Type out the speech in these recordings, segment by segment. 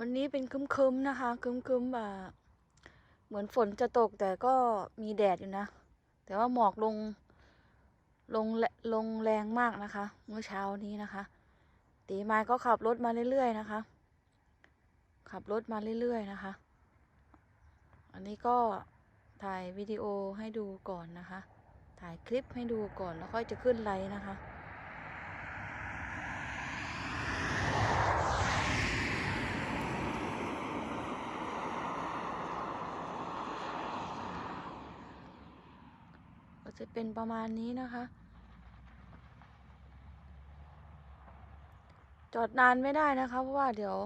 วันนี้เป็นคึมๆนะคะ คึมๆแบบเหมือนฝนจะตกแต่ก็มีแดดอยู่นะ แต่ว่าหมอกลงลงแลงแรงมากนะคะ เมื่อเช้านี้นะคะ ตีไม้ก็ขับรถมาเรื่อยๆนะคะ ขับรถมาเรื่อยๆนะคะ อันนี้ก็ถ่ายวิดีโอให้ดูก่อนนะคะ ถ่ายคลิปให้ดูก่อนแล้วค่อยจะขึ้นไลน์นะคะ จะเป็นประมาณนี้นะคะ จอดนานไม่ได้นะคะ เพราะว่าเดี๋ยว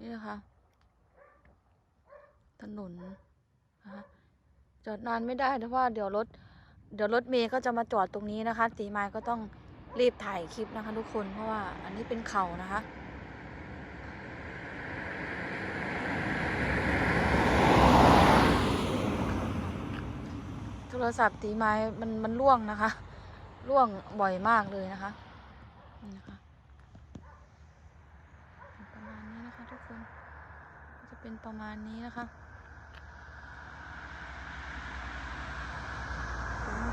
นี่นะคะถนนนะคะจอดนานไม่ได้เพราะว่าเดี๋ยวรถเดี๋ยวรถเมย์ก็จะมาจอดตรงนี้นะคะ ตีไม้ก็ต้องรีบถ่ายคลิปนะคะ ทุกคนเพราะว่าอันนี้เป็นเขานะคะ รศัพท์ตีไม้มันมันร่วงนะคะ ร่วงบ่อยมากเลยนะคะนี่นะคะประมาณนี้นะคะทุกคนจะเป็นประมาณนี้นะคะ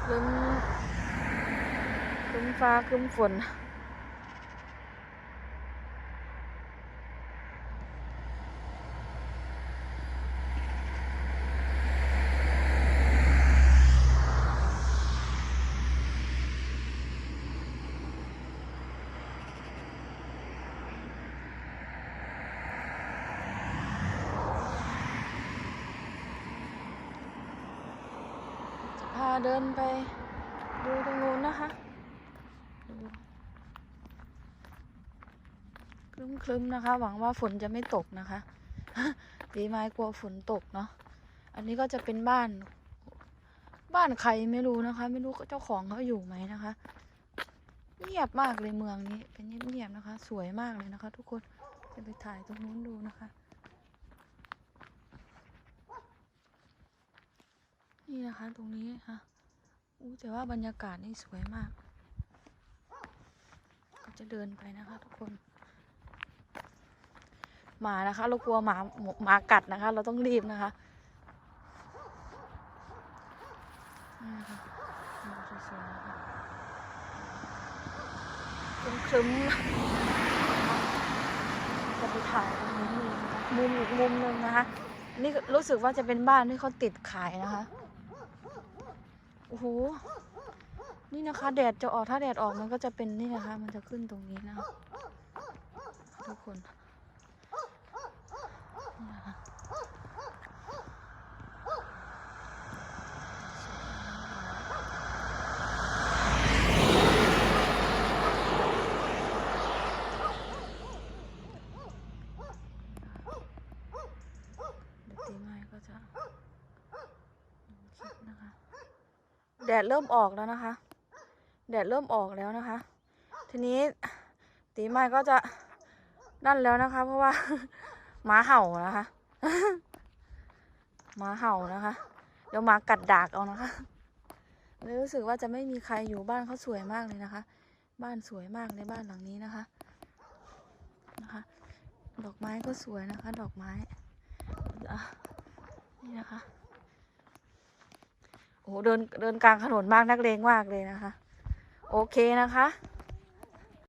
คลึ้มคลึ้มฟ้าคลึ้มฝนาเดินไปดูตรงนู้นนะคะครึ้มครึ้มๆนะคะ หวังว่าฝนจะไม่ตกนะคะปีไม้กลัวฝนตกเนาะ อันนี้ก็จะเป็นบ้าน บ้านใครไม่รู้นะคะ ไม่รู้เจ้าของเขาอยู่ไหมนะคะ เงียบมากเลยเมืองนี้ เป็นเงียบๆนะคะ สวยมากเลยนะคะ ทุกคน จะไปถ่ายตรงนู้นดูนะคะ นี่นะคะตรงนี้ค่ะอู้แต่ว่าบรรยากาศนี่สวยมาก ก็จะเดินไปนะคะ ทุกคน หมานะคะ เรากลัวหมาหมากัดนะคะ เราต้องรีบนะคะนี่นะคะสวยๆนะคะครึ้มจะไปถ่ายตรงนี้มุมอีกมุมหนึ่งนะคะนี่รู้สึกว่าจะเป็นบ้านที่เขาติดขายนะคะ โอ้โห นี่นะคะ แดดจะออกถ้าแดดออกมันก็จะเป็นนี่นะคะ มันจะขึ้นตรงนี้นะทุกคนเดี๋ยวตีไม้ก็จะคลิปนะคะ แดดเริ่มออกแล้วนะคะ แดดเริ่มออกแล้วนะคะ ทีนี้ตีไม้ก็จะนั่นแล้วนะคะ เพราะว่าหมาเห่านะคะหมาเห่านะคะ เดี๋ยวหมากัดดากเอานะคะเลยรู้สึกว่าจะไม่มีใครอยู่บ้านเขาสวยมากเลยนะคะ บ้านสวยมากในบ้านหลังนี้นะคะนะคะ ดอกไม้ก็สวยนะคะ ดอกไม้อะนี่นะคะ โหเดินเดินกลางถนนมากนักเลงมากเลยนะคะ โอเคนะคะ